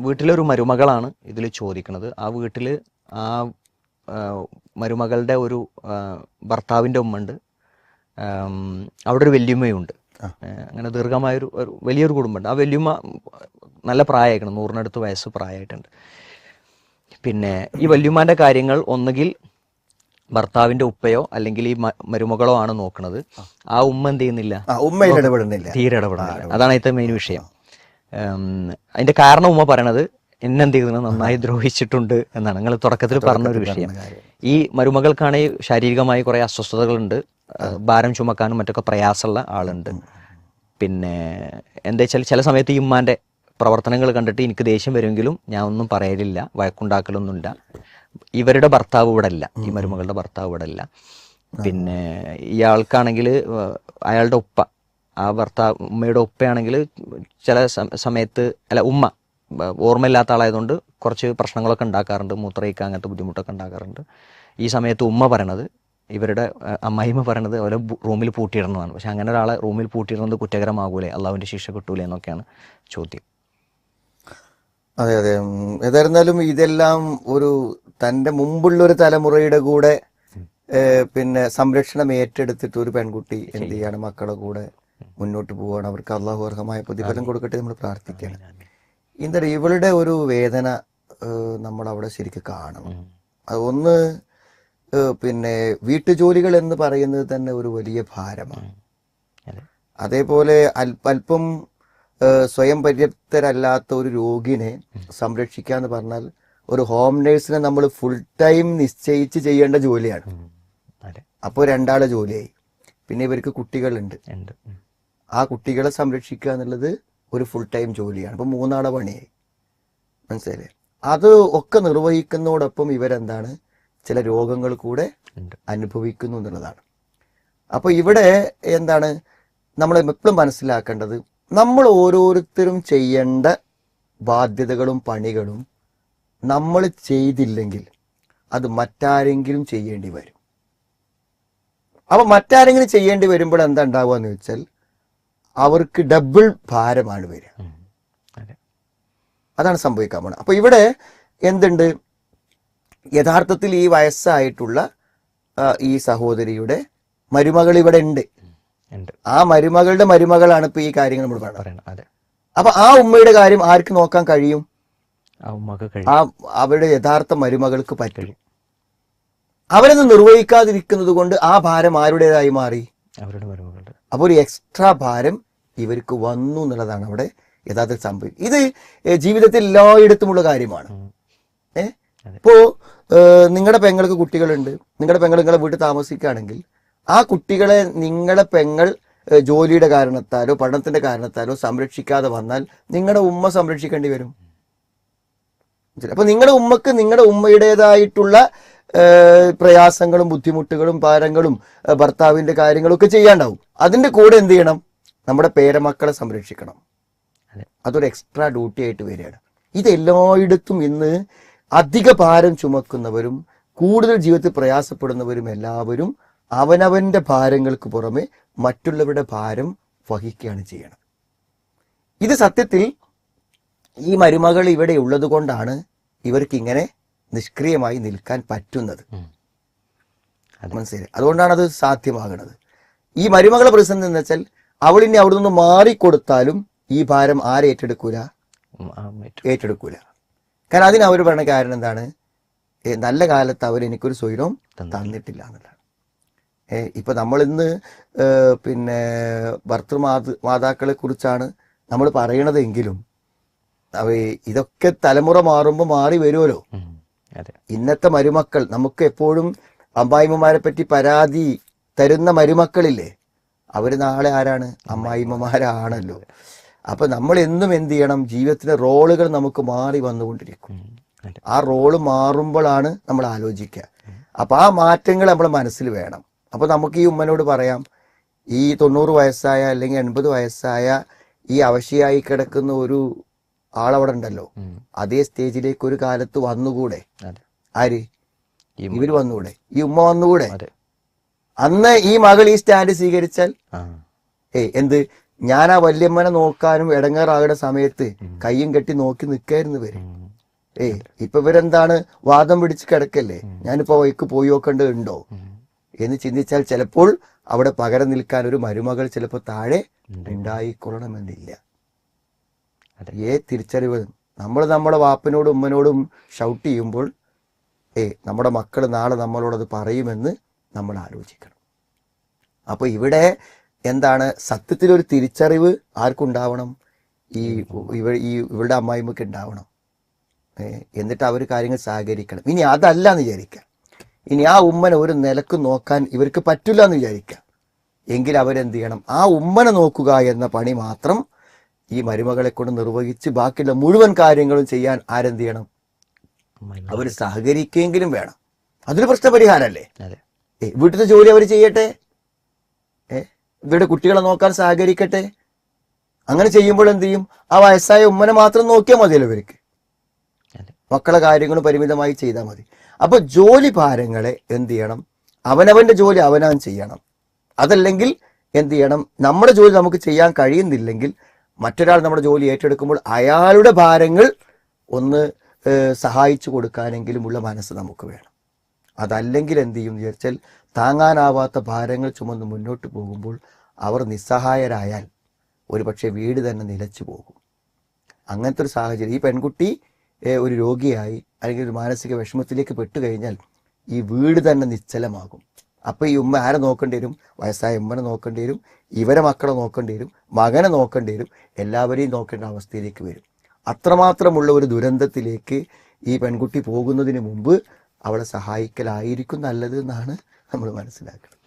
വീട്ടിലൊരു മരുമകളാണ് ഇതിൽ ചോദിക്കുന്നത് ആ വീട്ടിൽ ആ മരുമകളുടെ ഒരു ഭർത്താവിന്റെ ഉമ്മ ഉണ്ട് ആം, അവിടെ ഒരു വല്യമ്മയുണ്ട് അങ്ങനെ ദീർഘമായൊരു ഒരു വലിയൊരു കുടുംബമുണ്ട്. ആ വല്യമ്മ നല്ല പ്രായമായിരിക്കണം നൂറിനടുത്ത് വയസ്സ് പ്രായമായിട്ടുണ്ട് പിന്നെ ഈ വല്യമ്മാന്റെ കാര്യങ്ങൾ ഒന്നുകിൽ ഭർത്താവിന്റെ ഉപ്പയോ അല്ലെങ്കിൽ ഈ മരുമകളോ ആണ് നോക്കുന്നത് ആ. ഉമ്മ എന്ത് ചെയ്യുന്നില്ല? തീരെ ഇടപെടുന്നില്ല. അതാണ് അതിന്റെ മെയിൻ വിഷയം. അതിന്റെ കാരണം ഉമ്മ പറയണത് എന്നെന്ത് നന്നായി ദ്രോഹിച്ചിട്ടുണ്ട് എന്നാണ്. നിങ്ങൾ തുടക്കത്തിൽ പറഞ്ഞ ഒരു വിഷയം ഈ മരുമകൾക്കാണെങ്കിൽ ശാരീരികമായി കുറേ അസ്വസ്ഥതകളുണ്ട്. ഭാരം ചുമക്കാനും മറ്റൊക്കെ പ്രയാസമുള്ള ആളുണ്ട്. പിന്നെ എന്താ വെച്ചാൽ ചില സമയത്ത് ഈ ഉമ്മാന്റെ പ്രവർത്തനങ്ങൾ കണ്ടിട്ട് എനിക്ക് ദേഷ്യം വരുമെങ്കിലും ഞാൻ ഒന്നും പറയലില്ല വഴക്കുണ്ടാക്കലൊന്നുമില്ല. ഇവരുടെ ഭർത്താവ് ഇവിടെ അല്ല. ഈ മരുമകളുടെ ഭർത്താവ് ഇവിടെ അല്ല. പിന്നെ ഇയാൾക്കാണെങ്കിൽ അയാളുടെ ഉപ്പ ആ ഭർത്താവ് ഉമ്മയുടെ ഉപ്പയാണെങ്കിൽ ചില സമയത്ത് അല്ല ഉമ്മ ഓർമ്മയില്ലാത്ത ആളായതുകൊണ്ട് കുറച്ച് പ്രശ്നങ്ങളൊക്കെ ഉണ്ടാക്കാറുണ്ട്. മൂത്രയിക്കാൻ അങ്ങനത്തെ ബുദ്ധിമുട്ടൊക്കെ ഉണ്ടാക്കാറുണ്ട്. ഈ സമയത്ത് ഉമ്മ പറയണത് ഇവരുടെ അമ്മായിമ്മ പറയണത് അവരെ റൂമിൽ പൂട്ടിയിടുന്നതാണ്. പക്ഷെ അങ്ങനെ ഒരാളെ റൂമിൽ പൂട്ടിയിടുന്നത് കുറ്റകരമാകൂലേ? അള്ളാവിന്റെ ശിക്ഷ കിട്ടൂലേ എന്നൊക്കെയാണ് ചോദ്യം. അതെ അതെ. ഏതായിരുന്നാലും ഇതെല്ലാം ഒരു തന്റെ മുമ്പുള്ള ഒരു തലമുറയുടെ കൂടെ പിന്നെ സംരക്ഷണം ഏറ്റെടുത്തിട്ട് ഒരു പെൺകുട്ടി എന്ത് ചെയ്യാണ്? മക്കളുടെ കൂടെ മുന്നോട്ട് പോവുകയാണ്. അവർക്ക് അള്ളാഹു അർഹമായ പ്രതിഫലം കൊടുക്കട്ടെ നമ്മൾ പ്രാർത്ഥിക്കുകയാണ്. എന്താ പറയുക ഇവളുടെ ഒരു വേദന നമ്മൾ അവിടെ ശരിക്കും കാണണം. അത് ഒന്ന് പിന്നെ വീട്ടുജോലികൾ എന്ന് പറയുന്നത് തന്നെ ഒരു വലിയ ഭാരമാണ്. അതേപോലെ അല്പ സ്വയം പര്യാപ്തരല്ലാത്ത ഒരു രോഗിനെ സംരക്ഷിക്കുക എന്ന് പറഞ്ഞാൽ ഒരു ഹോം നേഴ്സിനെ നമ്മൾ ഫുൾ ടൈം നിശ്ചയിച്ച് ചെയ്യേണ്ട ജോലിയാണ്. അപ്പോൾ രണ്ടാളെ ജോലിയായി. പിന്നെ ഇവർക്ക് കുട്ടികളുണ്ട്. ആ കുട്ടികളെ സംരക്ഷിക്കുക എന്നുള്ളത് ഒരു ഫുൾ ടൈം ജോലിയാണ്. അപ്പം മൂന്നാളെ പണിയായി. മനസ്സിലായില്ലേ? അത് ഒക്കെ നിർവഹിക്കുന്നതോടൊപ്പം ഇവരെന്താണ്? ചില രോഗങ്ങൾ കൂടെ അനുഭവിക്കുന്നു എന്നുള്ളതാണ്. അപ്പൊ ഇവിടെ എന്താണ്? നമ്മൾ എപ്പോഴും മനസ്സിലാക്കേണ്ടത് നമ്മൾ ഓരോരുത്തരും ചെയ്യേണ്ട ബാധ്യതകളും പണികളും നമ്മൾ ചെയ്തില്ലെങ്കിൽ അത് മറ്റാരെങ്കിലും ചെയ്യേണ്ടി വരും. അപ്പൊ മറ്റാരെങ്കിലും ചെയ്യേണ്ടി വരുമ്പോൾ എന്താ ഉണ്ടാവുക എന്ന് വെച്ചാൽ അവർക്ക് ഡബിൾ ഭാരമാണ് വരിക. അതാണ് സംഭവിക്കാൻ പോണത് അപ്പൊ ഇവിടെ എന്തുണ്ട്? യഥാർത്ഥത്തിൽ ഈ വയസ്സായിട്ടുള്ള ഈ സഹോദരിയുടെ മരുമകൾ ഇവിടെ ഉണ്ട്. ആ മരുമകളുടെ മരുമകളാണ് ഇപ്പൊ ഈ കാര്യങ്ങൾ നമ്മൾ പറയുന്നത് അപ്പൊ ആ ഉമ്മയുടെ കാര്യം ആർക്ക് നോക്കാൻ കഴിയും? ആ അവരുടെ യഥാർത്ഥ മരുമകൾക്ക് പറ്റും. അവരത് നിർവഹിക്കാതിരിക്കുന്നത് കൊണ്ട് ആ ഭാരം ആരുടേതായി മാറി? അവരുടെ മരുമകളുടെ. അപ്പൊ ഒരു എക്സ്ട്രാ ഭാരം ഇവർക്ക് വന്നു എന്നുള്ളതാണ് അവിടെ യഥാർത്ഥത്തിൽ സംഭവം. ഇത് ജീവിതത്തിൽ എല്ലായിടത്തുമുള്ള കാര്യമാണ്. ഏ. ഇപ്പോ നിങ്ങളുടെ പെങ്ങൾക്ക് കുട്ടികളുണ്ട്. നിങ്ങളുടെ പെങ്ങൾ നിങ്ങളെ വീട്ടിൽ താമസിക്കുകയാണെങ്കിൽ ആ കുട്ടികളെ നിങ്ങളുടെ പെങ്ങൾ ജോലിയുടെ കാരണത്താലോ പഠനത്തിന്റെ കാരണത്താലോ സംരക്ഷിക്കാതെ വന്നാൽ നിങ്ങളുടെ ഉമ്മ സംരക്ഷിക്കേണ്ടി വരും? അപ്പൊ നിങ്ങളുടെ ഉമ്മക്ക് നിങ്ങളുടെ ഉമ്മയുടേതായിട്ടുള്ള പ്രയാസങ്ങളും ബുദ്ധിമുട്ടുകളും ഭാരങ്ങളും ഭർത്താവിന്റെ കാര്യങ്ങളും ഒക്കെ ചെയ്യാണ്ടാവും. അതിന്റെ കൂടെ എന്ത് ചെയ്യണം? നമ്മുടെ പേരമക്കളെ സംരക്ഷിക്കണം. അതെ. അതൊരു എക്സ്ട്രാ ഡ്യൂട്ടി ആയിട്ട് വരികയാണ്. ഇത് എല്ലായിടത്തും ഇന്ന് അധിക ഭാരം ചുമക്കുന്നവരും കൂടുതൽ ജീവിതത്തിൽ പ്രയാസപ്പെടുന്നവരും എല്ലാവരും അവനവന്റെ ഭാരങ്ങൾക്ക് പുറമെ മറ്റുള്ളവരുടെ ഭാരം വഹിക്കുകയാണ് ചെയ്യണം. ഇത് സത്യത്തിൽ ഈ മരുമകൾ ഇവിടെ ഉള്ളത് കൊണ്ടാണ് ഇവർക്ക് ഇങ്ങനെ നിഷ്ക്രിയമായി നിൽക്കാൻ പറ്റുന്നത്. മനസ്സിലായി? അതുകൊണ്ടാണ് അത് സാധ്യമാകുന്നത് ഈ മരുമകളെ പ്രതിസന്ധി എന്ന് വെച്ചാൽ അവൾ ഇനി അവിടെ നിന്ന് മാറിക്കൊടുത്താലും ഈ ഭാരം ആരെ ഏറ്റെടുക്കൂല? ഏറ്റെടുക്കൂല. കാരണം അതിന് അവർ പറഞ്ഞ കാരണം എന്താണ്? നല്ല കാലത്ത് അവർ എനിക്കൊരു സ്വൈരവും തന്നിട്ടില്ല. എന്നുള്ളതാണ്. ഇപ്പൊ നമ്മൾ ഇന്ന് പിന്നെ ഭർത്തൃമാത മാതാക്കളെ കുറിച്ചാണ് നമ്മൾ പറയണതെങ്കിലും അവ ഇതൊക്കെ തലമുറ മാറുമ്പോൾ മാറി വരുമല്ലോ ഇന്നത്തെ മരുമക്കൾ നമുക്ക് എപ്പോഴും അമ്പായിമ്മമാരെ പറ്റി പരാതി തരുന്ന മരുമക്കളില്ലേ? അവർ നാളെ ആരാണ്? അമ്മായിമ്മമാരാണല്ലോ. അപ്പൊ നമ്മൾ എന്നും എന്ത് ചെയ്യണം? ജീവിതത്തിലെ റോളുകൾ നമുക്ക് മാറി വന്നുകൊണ്ടിരിക്കും. ആ റോൾ മാറുമ്പോഴാണ് നമ്മൾ ആലോചിക്കുക. അപ്പൊ ആ മാറ്റങ്ങൾ നമ്മുടെ മനസ്സിൽ വേണം. അപ്പൊ നമുക്ക് ഈ ഉമ്മനോട് പറയാം ഈ തൊണ്ണൂറ് വയസ്സായ അല്ലെങ്കിൽ എൺപത് വയസ്സായ ഈ അവശയായി കിടക്കുന്ന ഒരു ആളവിടെ ഉണ്ടല്ലോ. അതേ സ്റ്റേജിലേക്ക് ഒരു കാലത്ത് വന്നുകൂടെ? ആര്? ഇവർ വന്നുകൂടെ? ഈ ഉമ്മ വന്നുകൂടെ? അന്ന് ഈ മകൾ ഈ സ്റ്റാൻഡ് സ്വീകരിച്ചാൽ ഏ എന്ത്? ഞാൻ ആ വല്യമ്മനെ നോക്കാനും ഇടങ്ങാറാകുന്ന സമയത്ത് കയ്യും കെട്ടി നോക്കി നിൽക്കായിരുന്നു ഇവർ. ഏയ് ഇപ്പൊ ഇവരെന്താണ് വാദം പിടിച്ച് കിടക്കല്ലേ? ഞാനിപ്പോ വൈക്ക് പോയി നോക്കേണ്ടതുണ്ടോ എന്ന് ചിന്തിച്ചാൽ ചിലപ്പോൾ അവിടെ പകരം നിൽക്കാൻ ഒരു മരുമകൾ ചിലപ്പോൾ താഴെ ഉണ്ടായിക്കൊള്ളണമെന്നില്ല. ഏ തിരിച്ചറിവ്. നമ്മൾ നമ്മുടെ വാപ്പനോടും ഉമ്മനോടും ഷൗട്ട് ചെയ്യുമ്പോൾ ഏ നമ്മുടെ മക്കൾ നാളെ നമ്മളോടത് പറയുമെന്ന് നമ്മൾ ആലോചിക്കണം. അപ്പോൾ ഇവിടെ എന്താണ്? സത്യത്തിലൊരു തിരിച്ചറിവ് ആർക്കുണ്ടാവണം? ഈ ഇവ ഈ ഇവളുടെ അമ്മായിമ്മക്ക് ഉണ്ടാവണം. എന്നിട്ട് അവർ കാര്യങ്ങൾ സഹകരിക്കണം. ഇനി അതല്ല എന്ന് വിചാരിക്കാം ഇനി ആ ഉമ്മനെ ഒരു നിലയ്ക്ക് നോക്കാൻ ഇവർക്ക് പറ്റില്ല എന്ന് വിചാരിക്കാം എങ്കിൽ അവരെന്ത് ചെയ്യണം? ആ ഉമ്മനെ നോക്കുക എന്ന പണി മാത്രം ഈ മരുമകളെ കൊണ്ട് നിർവഹിച്ച് ബാക്കിയുള്ള മുഴുവൻ കാര്യങ്ങളും ചെയ്യാൻ ആരെന്ത് ചെയ്യണം? അവർ സഹകരിക്കുകയെങ്കിലും വേണം. അതൊരു പ്രശ്നപരിഹാരമല്ലേ? അതെ. ഏ, വീട്ടിലത്തെ ജോലി അവർ ചെയ്യട്ടെ? ഏ ഇവരുടെ കുട്ടികളെ നോക്കാൻ സഹകരിക്കട്ടെ? അങ്ങനെ ചെയ്യുമ്പോൾ എന്ത് ചെയ്യും? ആ വയസ്സായ ഉമ്മനെ മാത്രം നോക്കിയാൽ മതിയല്ലോ ഇവർക്ക്. മക്കളെ കാര്യങ്ങൾ പരിമിതമായി ചെയ്താൽ മതി. അപ്പൊ ജോലി ഭാരങ്ങളെ എന്ത് ചെയ്യണം? അവനവന്റെ ജോലി അവനാൻ ചെയ്യണം. അതല്ലെങ്കിൽ എന്ത് ചെയ്യണം? നമ്മുടെ ജോലി നമുക്ക് ചെയ്യാൻ കഴിയുന്നില്ലെങ്കിൽ മറ്റൊരാൾ നമ്മുടെ ജോലി ഏറ്റെടുക്കുമ്പോൾ അയാളുടെ ഭാരങ്ങൾ ഒന്ന് സഹായിച്ചു കൊടുക്കാനെങ്കിലും ഉള്ള മനസ്സ് നമുക്ക് വേണം. അതല്ലെങ്കിൽ എന്ത് ചെയ്യും എന്ന് വിചാരിച്ചാൽ താങ്ങാനാവാത്ത ഭാരങ്ങൾ ചുമന്ന് മുന്നോട്ട് പോകുമ്പോൾ അവർ നിസ്സഹായരായാൽ ഒരുപക്ഷെ വീട് തന്നെ നിലച്ചു പോകും. അങ്ങനത്തെ ഒരു സാഹചര്യം. ഈ പെൺകുട്ടി ഒരു രോഗിയായി അല്ലെങ്കിൽ ഒരു മാനസിക വിഷമത്തിലേക്ക് പെട്ടു കഴിഞ്ഞാൽ ഈ വീട് തന്നെ നിശ്ചലമാകും. അപ്പൊ ഈ ഉമ്മ ആരെ നോക്കേണ്ടി വരും? വയസ്സായ ഉമ്മനെ നോക്കേണ്ടി വരും ഇവരെ മക്കളെ നോക്കേണ്ടി വരും മകനെ നോക്കേണ്ടി വരും എല്ലാവരെയും നോക്കേണ്ട അവസ്ഥയിലേക്ക് വരും. അത്രമാത്രമുള്ള ഒരു ദുരന്തത്തിലേക്ക് ഈ പെൺകുട്ടി പോകുന്നതിന് മുമ്പ് അവളെ സഹായിക്കലായിരിക്കും നല്ലത് എന്നാണ് നമ്മൾ മനസ്സിലാക്കുന്നത്.